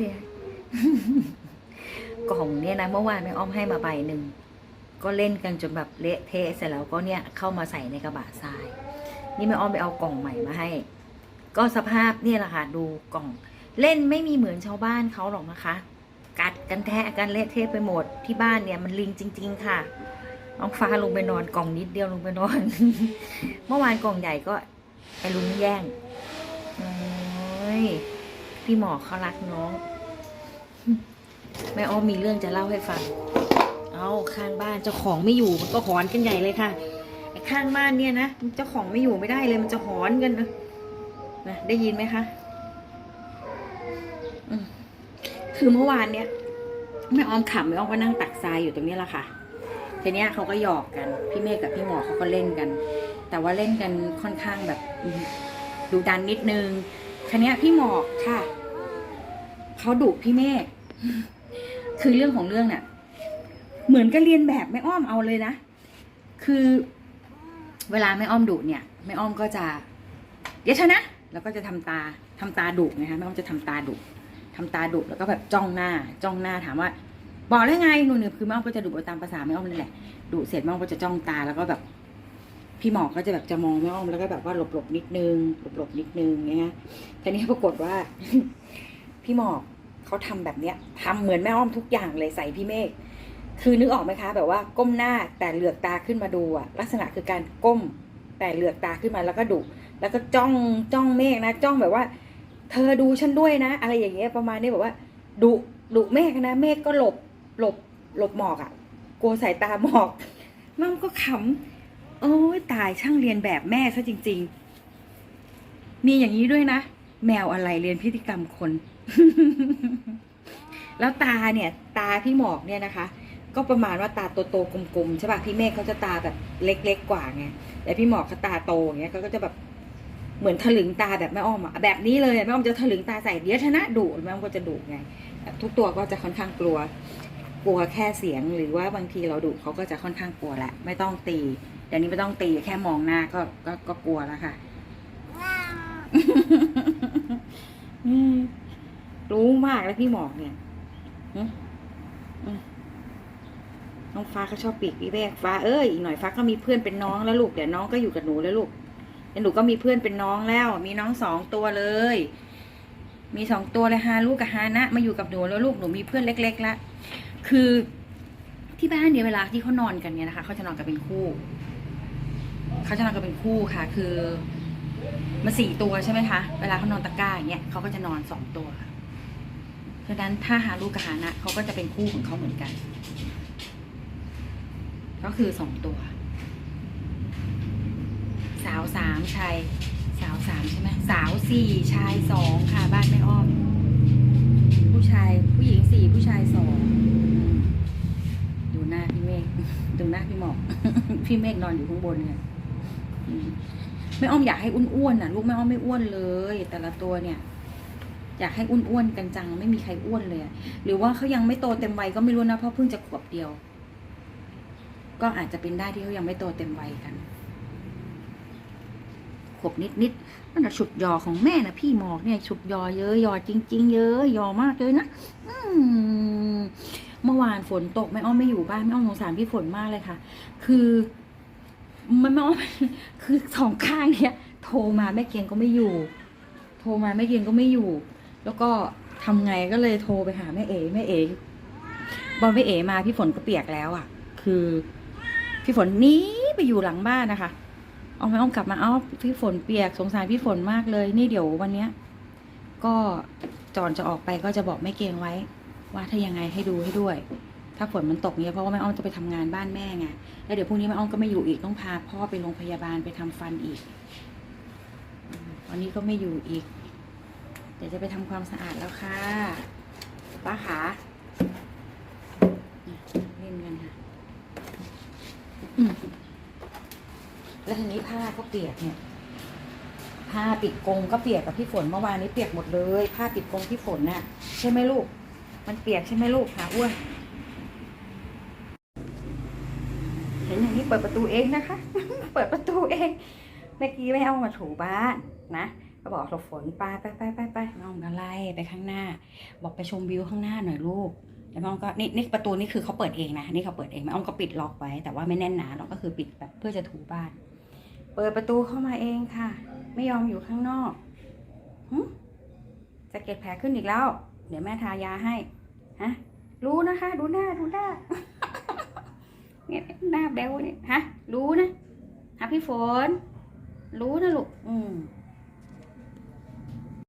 เดียวกล่องเนี่ยนะเมื่อวานแม่อ้อมให้มาใบหนึ่งก็เล่นกันจนแบบเละเทะเสร็จแล้วก็เนี่ยเข้ามาใส่ในกระบะทราย นี่แม่อ้อมไปเอากล่องใหม่มาให้ ก็สภาพเนี่ยแหละค่ะดูกล่อง เล่นไม่มีเหมือนชาวบ้านเขาหรอกนะคะ กัดกันแทะกันเละเทะไปหมดที่บ้านเนี่ยมันลิงจริง ๆ ค่ะน้องฟ้าลงไปนอนกล่องนิดเดียวลงไปนอน เมื่อวานกล่องใหญ่ก็ไอ้ลุงแย่งโอ้ย พี่หมอเขารักน้อง แม่อ้อมมีเรื่องจะเล่าให้ฟัง เอาข้างบ้านเจ้าของไม่อยู่มันก็หอนกันใหญ่เลยค่ะไอ้ข้างบ้านเนี่ยนะเจ้าของไม่อยู่ไม่ได้เลยมันจะหอนกันนะนะได้ยินไหมคะคือเมื่อวานเนี่ยแม่อ้อมขำแม่อ้อมก็นั่งตักทรายอยู่ตรงนี้แหละค่ะทีเนี้ยเขาก็หยอกกัน พี่เมฆกับพี่หมอเขาก็เล่นกัน แต่ว่าเล่นกันค่อนข้างแบบดูดันนิดนึงคันนี้ยพี่หมอกค่ะ เขาดุพี่เมฆคือเรื่องของเรื่องเนี่ยเหมือนกับเรียนแบบแม่อ้อมเอาเลยนะ คือเวลาแม่อ้อมดุเนี่ยแม่อ้อมก็จะ เดี๋ยวเถอะนะ แล้วก็จะทำตาทำตาดุไงคะแม่อ้อมจะทำตาดุทำตาดุแล้วก็แบบจ้องหน้า จ้องหน้าถามว่า บอกได้ไงหนูเนี่ยคือแม่อ้อมก็จะดุตามภาษาแม่อ้อมนั่นแหละดุเสร็จแม่อ้อมก็จะจ้องตาแล้วก็แบบ พี่หมอก็จะแบบจะมองแม่อ้อมแล้วก็แบบว่าหลบหลบนิดนึงหลบหลบนิดนึงเงี้ยทีนี้ปรากฏว่า พี่หมอก เขาทำแบบเนี้ยทำเหมือนแม่อ้อมทุกอย่างเลยใส่พี่เมฆคือนึกออกไหมคะ แบบว่าก้มหน้าแต่เหลือกตาขึ้นมาดูอะลักษณะคือการก้มแต่เหลือกตาขึ้นมาแล้วก็ดุแล้วก็จ้องจ้องเมฆนะ จ้องแบบว่า เธอดูฉันด้วยนะ อะไรอย่างเงี้ยประมาณนี้แบบว่าดุดุเมฆนะเมฆก็หลบหลบหลบหมอกอะกลัวสายตาหมอกมั่งก็ขำโอ้ยตายช่างเรียนแบบแม่ซะจริง ๆ มีอย่างนี้ด้วยนะ แมวอะไรเรียนพฤติกรรมคน แล้วตาเนี่ย ตาพี่หมอกเนี่ยนะคะ ก็ประมาณว่าตาโตๆกลมๆใช่ป่ะพี่เมฆเขาจะตาแบบเล็กๆกว่าไงแต่พี่หมอกเขาตาโตอย่างเงี้ยเขาก็จะแบบเหมือนถลึงตาแบบแม่อ้อมอะแบบนี้เลยแม่อ้อมจะถลึงตาใส่เดี๋ยวชนะดุแม่อ้อมก็จะดุไงทุกตัวก็จะค่อนข้างกลัว กลัวแค่เสียงหรือว่าบางทีเราดุเขาก็จะค่อนข้างกลัวแหละไม่ต้องตีเดี๋ยวนี้ไม่ต้องตีแค่มองหน้าก็ก็ก็กลัวแล้วค่ะ อืม รู้มากแล้วพี่หมอกเนี่ยน้องฟ้าเขาชอบปีกพี่แบกฟ้าเอ้ยอีกหน่อยฟ้าก็มีเพื่อนเป็นน้องแล้วลูกเดี๋ยวน้องก็อยู่กับหนูแล้วลูกเดี๋ยวหนูก็มีเพื่อนเป็นน้องแล้ว มีน้องสองตัวเลย มีสองตัวเลยฮาลูกกับฮานะ มาอยู่กับหนูแล้วลูกหนูมีเพื่อนเล็กๆแล้วคือที่บ้านเนี่ยเวลาที่เขานอนกันเนี่ยนะคะเขาจะนอนกันเป็นคู่เขาจะนอนกันเป็นคู่ค่ะ คือ มาสี่ตัวใช่ไหมคะ เวลาเขานอนตะกร้าอย่างเงี้ยเขาก็จะนอนสองตัวค่ะฉะนั้นถ้าหาลูกกับหานะเขาก็จะเป็นคู่ของเขาเหมือนกัน ก็คือสองตัว สาวสามชายสาวสามใช่ไหมสาวสี่ชายสองค่ะบ้านแม่อ้อม ผู้ชายผู้หญิงสี่ผู้ชายสองดูหน้าพี่เมฆดูหน้าพี่หมอก พี่เมฆนอนอยู่ข้างบนเนี่ย มแม่อ้อมอยากให้อ้วนๆน่ะ ลูกแม่อ้อมไม่อ้วนเลย แต่ละตัวเนี่ย อยากให้อ้วนๆกันจังไม่มีใครอ้วนเลยหรือว่าเขายังไม่โตเต็มวัยก็ไม่รู้นะเพราะเพิ่งจะขวบเดียว ก็อาจจะเป็นได้ที่เขายังไม่โตเต็มวัยกันขวบนิดๆนั่นแหะฉุดยอของแม่นะพี่หมอกเนี่ยฉุดยอเยอะยอจริง ๆ เยอะยอมากเลยนะอืมเมื่อวานฝนตกแม่อ้อมไม่อยู่บ้านแม่อ้อมสงสารพี่ฝนมากเลยค่ะ คือ มันม่อ้อมคือสองข้างเนี่ยโทรมาแม่เกียงก็ไม่อยู่ โทรมาแม่เกียงก็ไม่อยู่ แล้วก็ทำไงก็เลยโทรไปหาแม่เอ๋แม่เอ๋บอลแม่เอ๋มาพี่ฝนก็เปียกแล้วอะ คือพี่ฝนนี้ไปอยู่หลังบ้านนะคะ เอาแม่อ้อมกลับมา เอ้าพี่ฝนเปียกสงสารพี่ฝนมากเลย นี่เดี๋ยววันเนี้ย ก็จอนจะออกไปก็จะบอกแม่เกียงไว้ ว่าถ้ายังไงให้ดูให้ด้วย ถ้าฝนมันตกเนี้ยเพราะว่าแม่อ้อมจะไปทำงานบ้านแม่ไงแล้วเดี๋ยวพรุ่งนี้แม่อ้อมก็ไม่อยู่อีกต้องพาพ่อไปโรงพยาบาลไปทำฟันอีกอืมวันนี้ก็ไม่อยู่อีก เดี๋ยวจะไปทำความสะอาดแล้วค่ะป้าขาเล่นกันค่ะแล้วทีนี้ผ้าก็เปียกเนี่ยผ้าปิดกรงก็เปียกกับพี่ฝนเมื่อวานนี้เปียกหมดเลย ผ้าปิดกรงพี่ฝนน่ะ ใช่ไหมลูก มันเปียกใช่ไหมลูกหาอ้วน นอย่างนี้เปิดประตูเองนะคะ เปิดประตูเอง เมื่อกี้ไม่เอามาถูบ้านนะ ก็บอกเราฝนไปไปไปไปไปน้องอะไรไปข้างหน้า บอกไปชมวิวข้างหน้าหน่อยลูกแล้วแม่อ้อมก็นี่นี่ประตูนี่คือเขาเปิดเองนะ นี่เขาเปิดเองแม่อ้อมก็ปิดล็อกไว้ แต่ว่าไม่แน่นหนาหรอกก็คือปิดแบบเพื่อจะถูบ้าน เปิดประตูเข้ามาเองค่ะ ไม่ยอมอยู่ข้างนอกหึสะเก็ดแผลขึ้นอีกแล้ว เดี๋ยวแม่ทายาให้ ฮะ รู้นะคะ ดูหน้า ดูหน้า เนี่ยหน้าแบ๊วเนี่ยฮะ รู้นะฮะพี่ฝน รู้นะลูก อืม